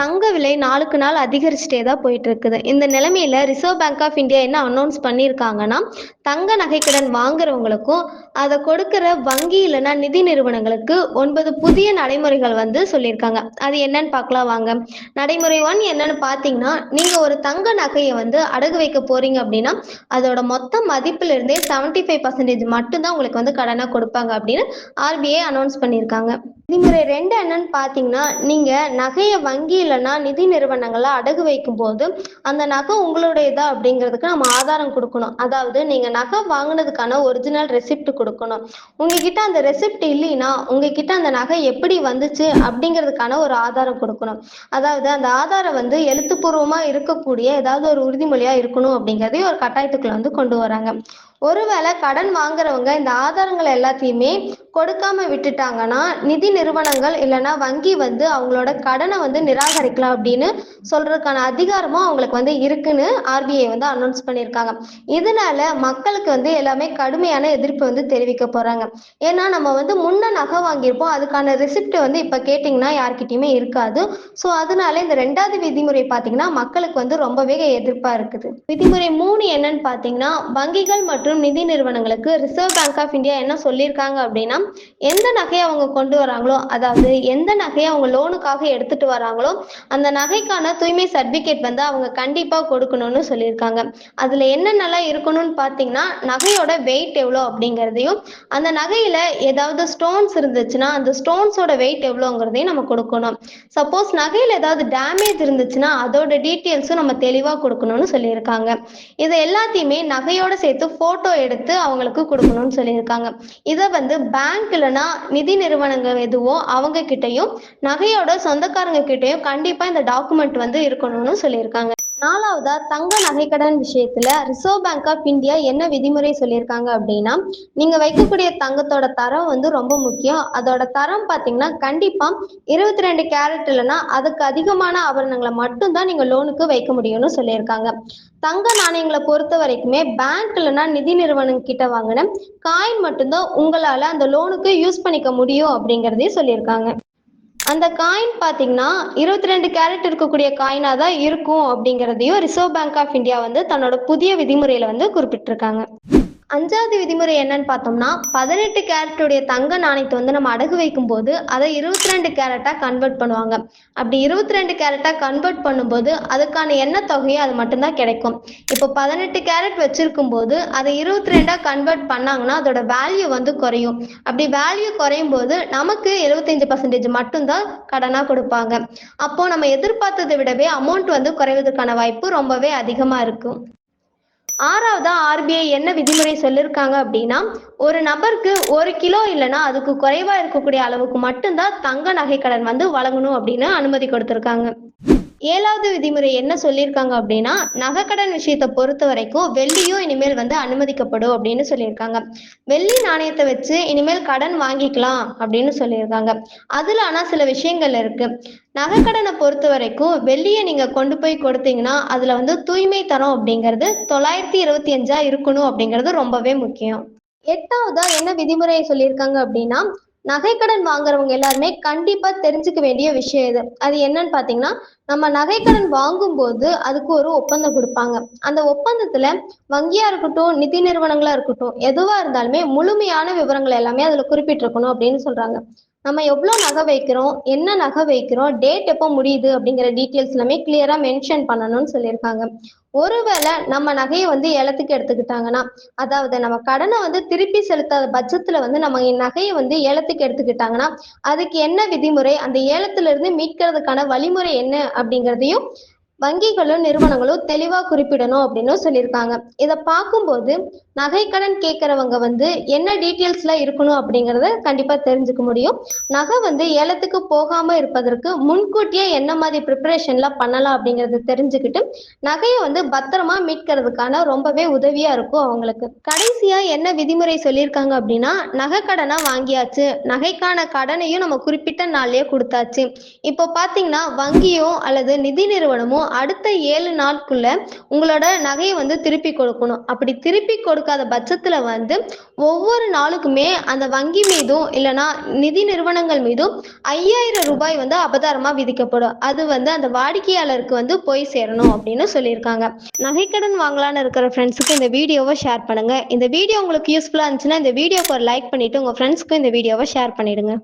தங்க விலை நாளுக்கு நாள் அதிகரிச்சுட்டே தான் போயிட்டு இருக்குது இந்த நிலைமையில ரிசர்வ் பேங்க் ஆஃப் இந்தியா என்ன அனௌன்ஸ் பண்ணியிருக்காங்கன்னா தங்க நகைக்கடன் வாங்குறவங்களுக்கும் அதை கொடுக்கிற வங்கி இல்லைன்னா நிதி நிறுவனங்களுக்கு ஒன்பது புதிய நடைமுறைகள் வந்து சொல்லியிருக்காங்க. அது என்னன்னு பார்க்கலாம் வாங்க. நடைமுறை ஒன் என்னன்னு பார்த்தீங்கன்னா நீங்க ஒரு தங்க நகையை வந்து அடகு வைக்க போறீங்க அப்படின்னா அதோட மொத்த மதிப்புல இருந்தே செவன்டி ஃபைவ் பர்சன்டேஜ் மட்டும்தான் உங்களுக்கு வந்து கடனா கொடுப்பாங்க அப்படின்னு ஆர்பிஐ அனௌன்ஸ் பண்ணியிருக்காங்க. விதிமுறை ரெண்டு என்னன்னு பார்த்தீங்கன்னா நீங்க நகையை வங்கி இல்லைன்னா நிதி நிறுவனங்களை அடகு வைக்கும் போது அந்த நகை உங்களுடையதா அப்படிங்கிறதுக்கு நம்ம ஆதாரம் கொடுக்கணும். அதாவது நீங்க நகை வாங்கினதுக்கான ஒரிஜினல் ரெசிப்ட் கொடுக்கணும். உங்ககிட்ட அந்த ரெசிப்ட் இல்லைன்னா உங்ககிட்ட அந்த நகை எப்படி வந்துச்சு அப்படிங்கிறதுக்கான ஒரு ஆதாரம் கொடுக்கணும். அதாவது அந்த ஆதாரம் வந்து எழுத்துப்பூர்வமா இருக்கக்கூடிய ஏதாவது ஒரு உறுதிமொழியா இருக்கணும் அப்படிங்கிறதையும் ஒரு கட்டாயத்துக்குள்ள வந்து கொண்டு வராங்க. ஒருவேளை கடன் வாங்குறவங்க இந்த ஆதாரங்கள் எல்லாத்தையுமே கொடுக்காம விட்டுட்டாங்கன்னா நிதி நிறுவனங்கள் இல்லைன்னா வங்கி வந்து அவங்களோட கடனை வந்து நிராகரிக்கலாம் அப்படின்னு சொல்றதுக்கான அதிகாரமும் அவங்களுக்கு வந்து இருக்குன்னு ஆர்பிஐ வந்து அனௌன்ஸ் பண்ணியிருக்காங்க. இதனால மக்களுக்கு வந்து எல்லாமே கடுமையான எதிர்ப்பு வந்து தெரிவிக்க போறாங்க. ஏன்னா நம்ம வந்து முன்ன நகை வாங்கியிருப்போம் அதுக்கான ரெசிப்ட் வந்து இப்ப கேட்டிங்கன்னா யார்கிட்டயுமே இருக்காது. ஸோ அதனால இந்த ரெண்டாவது விதிமுறை பார்த்தீங்கன்னா மக்களுக்கு வந்து ரொம்பவே எதிர்ப்பா இருக்குது. விதிமுறை மூணு என்னன்னு பார்த்தீங்கன்னா வங்கிகள் மற்றும் நிதி நிறுவனங்களுக்கு ரிசர்வ் பேங்க் ஆஃப் இந்தியா என்ன சொல்லியிருக்காங்க அப்படின்னா எந்த நகையை அவங்க கொண்டு வராங்களோ அதாவது எந்த நகையை அவங்க லோனுக்காக எடுத்துட்டு வராங்களோ அந்த நகைக்கான தூய்மை சர்டிபிகேட் வந்து அவங்க கண்டிப்பா கொடுக்கணும்னு சொல்லியிருக்காங்க. அதுல என்னென்னலாம் இருக்கணும்னு பார்த்தீங்கன்னா நகையோட வெயிட் எவ்வளோ அப்படிங்கிறதையும் அந்த நகையில ஏதாவது ஸ்டோன்ஸ் இருந்துச்சுன்னா அந்த ஸ்டோன்ஸோட வெயிட் எவ்வளோங்கிறதையும் நம்ம கொடுக்கணும். சப்போஸ் நகையில ஏதாவது டேமேஜ் இருந்துச்சுன்னா அதோட டீட்டெயில்ஸும் நம்ம தெளிவாக கொடுக்கணும்னு சொல்லியிருக்காங்க. இதை எல்லாத்தையுமே நகையோட சேர்த்து ஃபோட்டோ எடுத்து அவங்களுக்கு கொடுக்கணும்னு சொல்லியிருக்காங்க. இதை வந்து பேங்க் இல்லைன்னா நிதி நிறுவனங்கள் எதுவோ அவங்க கிட்டயும் நகையோட சொந்தக்காரங்க கிட்டயும் கண்டிப்பா இந்த டாக்குமெண்ட் வந்து இருக்கணும்னு சொல்லியிருக்காங்க. நாலாவதா தங்க நகைக்கடன் விஷயத்துல ரிசர்வ் பேங்க் ஆஃப் இந்தியா என்ன விதிமுறை சொல்லியிருக்காங்க அப்படின்னா நீங்க வைக்கக்கூடிய தங்கத்தோட தரம் வந்து ரொம்ப முக்கியம். அதோட தரம் பாத்தீங்கன்னா கண்டிப்பா இருபத்தி ரெண்டு கேரட் இல்லைன்னா அதுக்கு அதிகமான ஆபரணங்களை மட்டும்தான் நீங்க லோனுக்கு வைக்க முடியும்னு சொல்லியிருக்காங்க. தங்க நாணயங்களை பொறுத்த வரைக்குமே பேங்க் இல்லைன்னா நிதி நிறுவனம் கிட்ட வாங்கின காயின் மட்டும்தான் உங்களால அந்த லோனுக்கு யூஸ் பண்ணிக்க முடியும் அப்படிங்கிறதையும் சொல்லியிருக்காங்க. அந்த காயின் பார்த்தீங்கன்னா இருபத்தி ரெண்டு கேரட் இருக்கக்கூடிய காயினாக தான் இருக்கும் அப்படிங்கிறதையும் ரிசர்வ் பேங்க் ஆஃப் இந்தியா வந்து தன்னோட புதிய விதிமுறையில் வந்து குறிப்பிட்டிருக்காங்க. அஞ்சாவது விதிமுறை என்னன்னு பார்த்தோம்னா பதினெட்டு கேரட்டுடைய தங்க நாணயத்தை வந்து நம்ம அடகு வைக்கும் போது அதை இருபத்தி ரெண்டு கேரட்டா கன்வெர்ட் பண்ணுவாங்க. அப்படி இருபத்தி ரெண்டு கேரட்டா கன்வெர்ட் பண்ணும்போது அதுக்கான எண்ணெய் தொகையோ அது மட்டும்தான் கிடைக்கும். இப்போ பதினெட்டு கேரட் வச்சிருக்கும் போது அதை இருபத்தி ரெண்டா கன்வெர்ட் பண்ணாங்கன்னா அதோட வேல்யூ வந்து குறையும். அப்படி வேல்யூ குறையும் போது நமக்கு எழுபத்தஞ்சு பர்சன்டேஜ் மட்டும்தான் கடனா கொடுப்பாங்க. அப்போ நம்ம எதிர்பார்த்ததை விடவே அமௌண்ட் வந்து குறைவதற்கான வாய்ப்பு ரொம்பவே அதிகமா இருக்கும். ஆறாவதா ஆர்பிஐ என்ன விதிமுறை சொல்லியிருக்காங்க அப்படின்னா ஒரு நபருக்கு ஒரு கிலோ இல்லைன்னா அதுக்கு குறைவா இருக்கக்கூடிய அளவுக்கு மட்டும்தான் தங்க நகைக்கடன் வந்து வழங்கணும் அப்படின்னு அனுமதி கொடுத்திருக்காங்க. ஏழாவது விதிமுறை என்ன சொல்லியிருக்காங்க அப்படின்னா நகைக்கடன் விஷயத்தை பொறுத்த வரைக்கும் வெள்ளியும் இனிமேல் வந்து அனுமதிக்கப்படும் அப்படின்னு சொல்லியிருக்காங்க. வெள்ளி நாணயத்தை வச்சு இனிமேல் கடன் வாங்கிக்கலாம் அப்படின்னு சொல்லியிருக்காங்க. அதுல ஆனா சில விஷயங்கள் இருக்கு. நகைக்கடனை பொறுத்த வரைக்கும் வெள்ளியை நீங்க கொண்டு போய் கொடுத்தீங்கன்னா அதுல வந்து தூய்மை தரம் அப்படிங்கிறது தொள்ளாயிரத்தி இருபத்தி அஞ்சா இருக்கணும் அப்படிங்கிறது ரொம்பவே முக்கியம். எட்டாவதா என்ன விதிமுறையை சொல்லியிருக்காங்க அப்படின்னா நகைக்கடன் வாங்குறவங்க எல்லாருமே கண்டிப்பா தெரிஞ்சுக்க வேண்டிய விஷயம் இது. அது என்னன்னு பாத்தீங்கன்னா நம்ம நகைக்கடன் வாங்கும் போது அதுக்கு ஒரு ஒப்பந்தம் கொடுப்பாங்க. அந்த ஒப்பந்தத்துல வங்கியா இருக்கட்டும் நிதி நிறுவனங்களா இருக்கட்டும் எதுவா இருந்தாலுமே முழுமையான விவரங்கள் எல்லாமே அதுல குறிப்பிட்டிருக்கணும் அப்படின்னு சொல்றாங்க. நம்ம எவ்வளோ நகை வைக்கிறோம் என்ன நகை வைக்கிறோம் டேட் எப்போ முடியுது அப்படிங்கிற டீட்டெயில்ஸ் எல்லாமே கிளியரா மென்ஷன் பண்ணணும்னு சொல்லியிருக்காங்க. ஒருவேளை நம்ம நகையை வந்து ஏலத்துக்கு எடுத்துக்கிட்டாங்கன்னா அதாவது நம்ம கடனை வந்து திருப்பி செலுத்தாத பட்சத்துல வந்து நம்ம நகையை வந்து ஏலத்துக்கு எடுத்துக்கிட்டாங்கன்னா அதுக்கு என்ன விதிமுறை? அந்த ஏலத்துல இருந்து மீட்கிறதுக்கான வழிமுறை என்ன அப்படிங்கிறதையும் வங்கிகளும் நிறுவனங்களும் தெளிவா குறிப்பிடணும் அப்படின்னு சொல்லியிருக்காங்க. இதை பார்க்கும்போது நகைக்கடன் கேட்கறவங்க வந்து என்ன டீட்டெயில்ஸ்லாம் இருக்கணும் அப்படிங்கிறத கண்டிப்பா தெரிஞ்சுக்க முடியும். நகை வந்து ஏலத்துக்கு போகாம இருப்பதற்கு முன்கூட்டியே என்ன மாதிரி ப்ரிப்பரேஷன்ல பண்ணலாம் அப்படிங்கறத தெரிஞ்சுக்கிட்டு நகையை வந்து பத்திரமா மீட்கிறதுக்கான ரொம்பவே உதவியா இருக்கும் அவங்களுக்கு. கடைசியா என்ன விதிமுறை சொல்லியிருக்காங்க அப்படின்னா நகை கடனா வாங்கியாச்சு. நகைக்கான கடனையும் நம்ம குறிப்பிட்ட நாள்லயே கொடுத்தாச்சு. இப்போ பாத்தீங்கன்னா வங்கியோ அல்லது நிதி நிறுவனமோ அடுத்த ஏழு நாட்குள்ள உங்களோட நகையை வந்து திருப்பி கொடுக்கணும். அப்படி திருப்பி கொடுக்காத பட்சத்தில் வந்து ஒவ்வொரு நாளுக்குமே அந்த வங்கி மீதும் இல்லைன்னா நிதி நிறுவனங்கள் மீதும் ஐயாயிரம் ரூபாய் வந்து அபதாரமாக விதிக்கப்படும். அது வந்து அந்த வாடிக்கையாளருக்கு வந்து போய் சேரணும் அப்படின்னு சொல்லியிருக்காங்க. நகைக்கடன் வாங்கலான்னு இருக்கிற ஃப்ரெண்ட்ஸுக்கு இந்த வீடியோவை ஷேர் பண்ணுங்க. இந்த வீடியோ உங்களுக்கு யூஸ்ஃபுல்லாக இருந்துச்சுன்னா இந்த வீடியோக்கு ஒரு லைக் பண்ணிட்டு உங்கள் ஃப்ரெண்ட்ஸ்க்கும் இந்த வீடியோவை ஷேர் பண்ணிடுங்க.